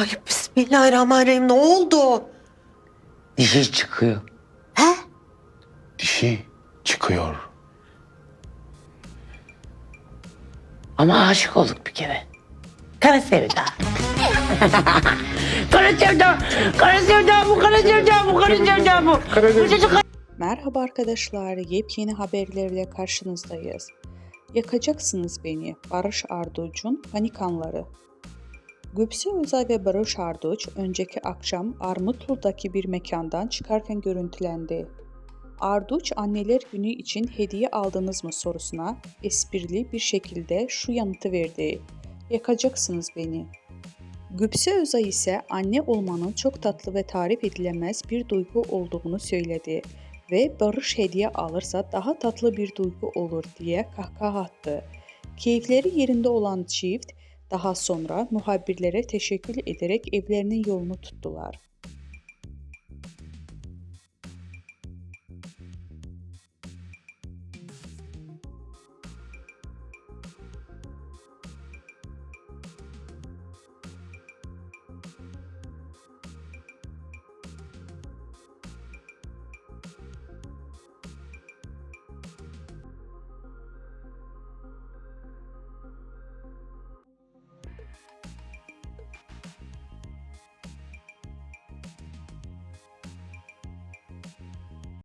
Ay bismillahirrahmanirrahim ne oldu? Dişi çıkıyor. He? Dişi çıkıyor. Ama aşık olduk bir kere. Kara sevda. kara sevda. Kara sevda bu, kara sevda bu, kara sevda bu. Merhaba arkadaşlar, yepyeni haberlerle karşınızdayız. Yakacaksınız beni, Barış Arduç'un panik Güpse Özay ve Barış Arduç önceki akşam Armutlu'daki bir mekandan çıkarken görüntülendi. Arduç anneler günü için hediye aldınız mı sorusuna esprili bir şekilde şu yanıtı verdi. Yakacaksınız beni. Güpse Özay ise anne olmanın çok tatlı ve tarif edilemez bir duygu olduğunu söyledi ve Barış hediye alırsa daha tatlı bir duygu olur diye kahkaha attı. Keyifleri yerinde olan çift daha sonra muhabirlere teşekkür ederek evlerinin yolunu tuttular.